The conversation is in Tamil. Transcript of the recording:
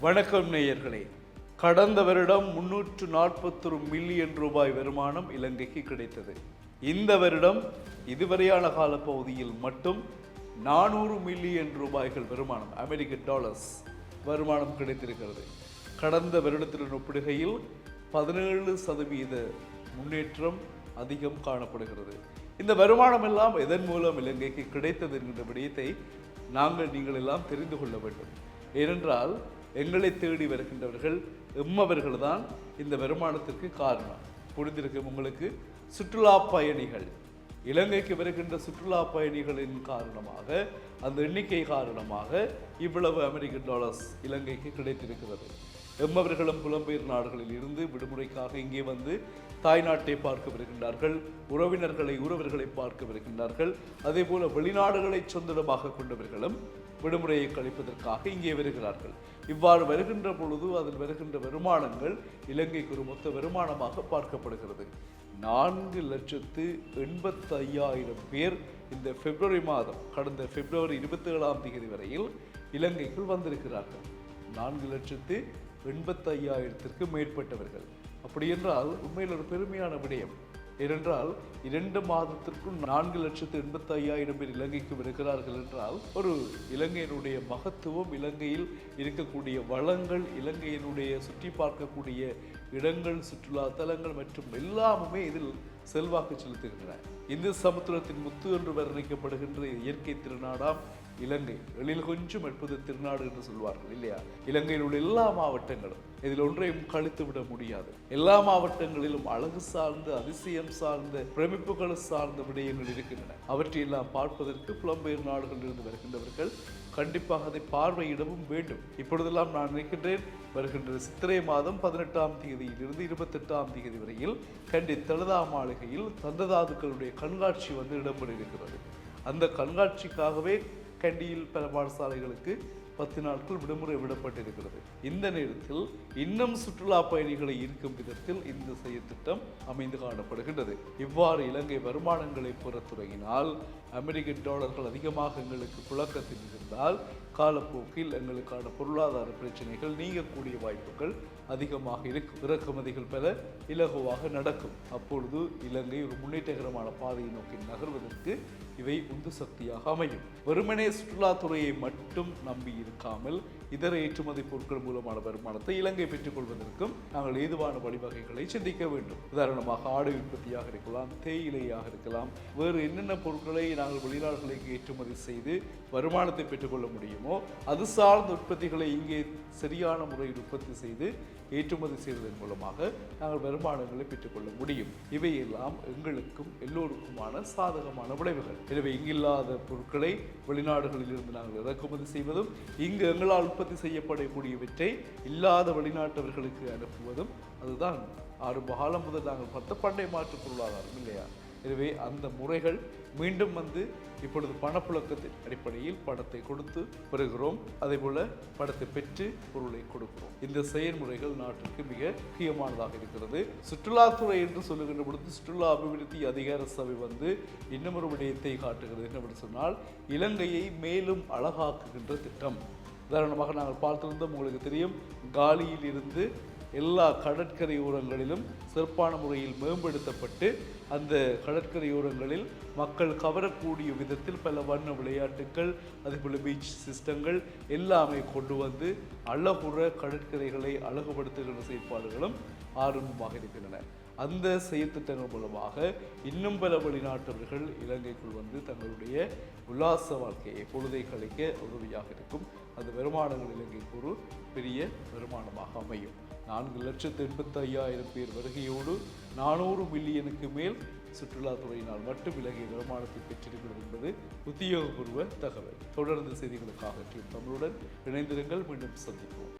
வணக்கம் நேயர்களே. கடந்த வருடம் முன்னூற்று நாற்பத்தொரு மில்லியன் ரூபாய் வருமானம் இலங்கைக்கு கிடைத்தது. இந்த வருடம் இதுவரையான காலப்பகுதியில் மட்டும் நானூறு மில்லியன் ரூபாய்கள் வருமானம் அமெரிக்க டாலர்ஸ் வருமானம் கிடைத்திருக்கிறது. கடந்த வருடத்துடன் ஒப்பிடுகையில் பதினேழு சதவீத முன்னேற்றம் அதிகம் காணப்படுகிறது. இந்த வருமானம் எல்லாம் எதன் மூலம் இலங்கைக்கு கிடைத்தது என்கின்ற விடயத்தை நாங்கள் நீங்கள் எல்லாம் தெரிந்து கொள்ள வேண்டும். ஏனென்றால் எங்களை தேடி வருகின்றவர்கள் எம்மவர்கள் தான் இந்த வருமானத்திற்கு காரணம். புரிந்திருக்கும் உங்களுக்கு? சுற்றுலா பயணிகள். இலங்கைக்கு வருகின்ற சுற்றுலா பயணிகளின் காரணமாக அந்த எண்ணிக்கை காரணமாக இவ்வளவு அமெரிக்கன் டாலர்ஸ் இலங்கைக்கு கிடைத்திருக்கிறது. எம்மவர்களும் புலம்பெயர் நாடுகளில் இருந்து விடுமுறைக்காக இங்கே வந்து தாய்நாட்டை பார்க்க வருகின்றார்கள் உறவினர்களை உறவர்களை பார்க்க வருகின்றார்கள். அதே போல வெளிநாடுகளை சொந்தமாக கொண்டவர்களும் விடுமுறையை கழிப்பதற்காக இங்கே வருகிறார்கள். இவ்வாறு வருகின்ற பொழுது அதில் வருகின்ற வருமானங்கள் இலங்கைக்கு ஒரு மொத்த வருமானமாக பார்க்கப்படுகிறது. நான்கு லட்சத்து எண்பத்தையாயிரம் பேர் இந்த பிப்ரவரி மாதம் கடந்த பிப்ரவரி இருபத்தி ஏழாம் தேதி வரையில் இலங்கைக்குள் வந்திருக்கிறார்கள். நான்கு லட்சத்து எண்பத்தையாயிரத்திற்கு மேற்பட்டவர்கள். அப்படி என்றால் உண்மையில் ஒரு பெருமையான விடயம். ஏனென்றால் இரண்டு மாதத்திற்குள் நான்கு லட்சத்து எண்பத்தி ஐயாயிரம் பேர் இலங்கைக்கு வருகிறார்கள் என்றால் ஒரு இலங்கையினுடைய மகத்துவம் இலங்கையில் இருக்கக்கூடிய வளங்கள் இலங்கையினுடைய சுற்றி பார்க்கக்கூடிய இடங்கள் சுற்றுலா தலங்கள் மற்றும் எல்லாமுமே இதில் செல்வாக்கு செலுத்துகின்றன. இந்து சமுத்திரத்தின் முத்து என்று வர்ணிக்கப்படுகின்ற இயற்கை திருநாடாம் இலங்கை. எழில் கொஞ்சம் எடுப்பது திருநாடு என்று சொல்வார்கள் இல்லையா? இலங்கையில் உள்ள எல்லா மாவட்டங்களும் இதில் ஒன்றையும் கழித்து விட முடியாது. எல்லா மாவட்டங்களிலும் அழகு சார்ந்த அதிசயம் சார்ந்த பிரமிப்புகள் சார்ந்த விடயங்கள் இருக்கின்றன. அவற்றையெல்லாம் பார்ப்பதற்கு புலம்பெயர் நாடுகளிலிருந்து வருகின்றவர்கள் கண்டிப்பாக அதை பார்வையிடவும் வேண்டும். இப்பொழுதெல்லாம் நான் நினைக்கின்றேன் வருகின்ற சித்திரை மாதம் பதினெட்டாம் தேதியிலிருந்து இருபத்தெட்டாம் தேதி வரையில் கண்டி தலதா மாளிகையில் தந்ததாதுக்களுடைய கண்காட்சி வந்து இடம்பெற இருக்கிறது. அந்த கண்காட்சிக்காகவே கண்டியில் பல பாடசாலைகளுக்கு பத்து நாட்கள் விடுமுறை விடப்பட்டிருக்கிறது. இந்த நேரத்தில் இன்னும் சுற்றுலா பயணிகளை ஈர்க்கும் விதத்தில் இந்த செயற்திட்டம் அமைந்து காணப்படுகின்றது. இவ்வாறு இலங்கை வருமானங்களை பெற தொடங்கினால் அமெரிக்க டாலர்கள் அதிகமாக எங்களுக்கு புழக்கத்தில் இருந்தால் காலப்போக்கில் எங்களுக்கான பொருளாதார பிரச்சனைகள் நீங்கக்கூடிய வாய்ப்புகள் அதிகமாக இருக்கும் இறக்குமதிகள் பல இலகுவாக நடக்கும். அப்பொழுது இலங்கை ஒரு முன்னேற்றகரமான பாதையை நோக்கி நகர்வதற்கு இவை உந்து சக்தியாக அமையும். வெறுமனே சுற்றுலாத்துறையை மட்டும் நம்பி இருக்காமல் இதர ஏற்றுமதி பொருட்கள் மூலமான வருமானத்தை இலங்கை பெற்றுக்கொள்வதற்கும் நாங்கள் ஏதுவான வழிவகைகளை சிந்திக்க வேண்டும். உதாரணமாக ஆடு உற்பத்தியாக இருக்கலாம் தேயிலையாக இருக்கலாம் வேறு என்னென்ன பொருட்களை நாங்கள் வெளிநாடுகளுக்கு ஏற்றுமதி செய்து வருமானத்தை பெற்றுக்கொள்ள முடியுமோ அது சார்ந்த உற்பத்திகளை இங்கே சரியான முறையில் உற்பத்தி செய்து ஏற்றுமதி செய்வதன் மூலமாக நாங்கள் வருமானங்களை பெற்றுக்கொள்ள முடியும். இவையெல்லாம் எங்களுக்கும் எல்லோருக்குமான சாதகமான விளைவுகள். எனவே இங்கில்லாத பொருட்களை வெளிநாடுகளில் இருந்து நாங்கள் இறக்குமதி செய்வதும் இங்கு எங்களால் உற்பத்தி செய்யப்படக்கூடியவற்றை இல்லாத வெளிநாட்டவர்களுக்கு அனுப்புவதும் அதுதான் ஆரம்ப காலம் முதல் நாங்கள் பார்த்த பண்டை மாற்று பொருளாதாரம் இல்லையா? எனவே அந்த முறைகள் மீண்டும் வந்து இப்பொழுது பணப்புழக்கத்தின் அடிப்படையில் பணத்தை கொடுத்து பெறுகிறோம். அதே போல பணத்தை பெற்று பொருளை கொடுக்கிறோம். இந்த செயல்முறைகள் நாட்டிற்கு மிக முக்கியமானதாக இருக்கிறது. சுற்றுலாத்துறை என்று சொல்லுகின்ற பொழுது சுற்றுலா அபிவிருத்தி அதிகார சபை வந்து இன்னமொரு விடயத்தை காட்டுகிறது என்னவென்று சொன்னால் இலங்கையை மேலும் அழகாக்குகின்ற திட்டம். உதாரணமாக நாங்கள் பார்த்திருந்தோம் உங்களுக்கு தெரியும் காலியில் இருந்து எல்லா கடற்கரையோரங்களிலும் சிறப்பான முறையில் மேம்படுத்தப்பட்டு அந்த கடற்கரையோரங்களில் மக்கள் கவரக்கூடிய விதத்தில் பல வண்ண விளையாட்டுகள் அதேபோல் பீச் சிஸ்டங்கள் எல்லாமே கொண்டு வந்து அழகுற கடற்கரைகளை அழகுபடுத்துகின்ற செயற்பாடுகளும் ஆரம்பமாக இருக்கின்றன. அந்த செயற்திட்டங்கள் மூலமாக இன்னும் பல வெளிநாட்டவர்கள் இலங்கைக்குள் வந்து தங்களுடைய உல்லாச வாழ்க்கையை பொழுதை கழிக்க உதவியாக இருக்கும். அந்த வருமானங்கள் இலங்கைக்கு ஒரு பெரிய வருமானமாக அமையும். நான்கு லட்சத்து எண்பத்தி ஐயாயிரம் பேர் வருகையோடு நானூறு மில்லியனுக்கு மேல் சுற்றுலாத்துறையினால் மட்டும் விலகிய வருமானத்தை பெற்றிருக்கிறது என்பது உத்தியோகபூர்வ தகவல். தொடர்ந்து செய்திகளுக்காக தமிழுடன் இணைந்திருங்கள். மீண்டும் சந்திப்போம்.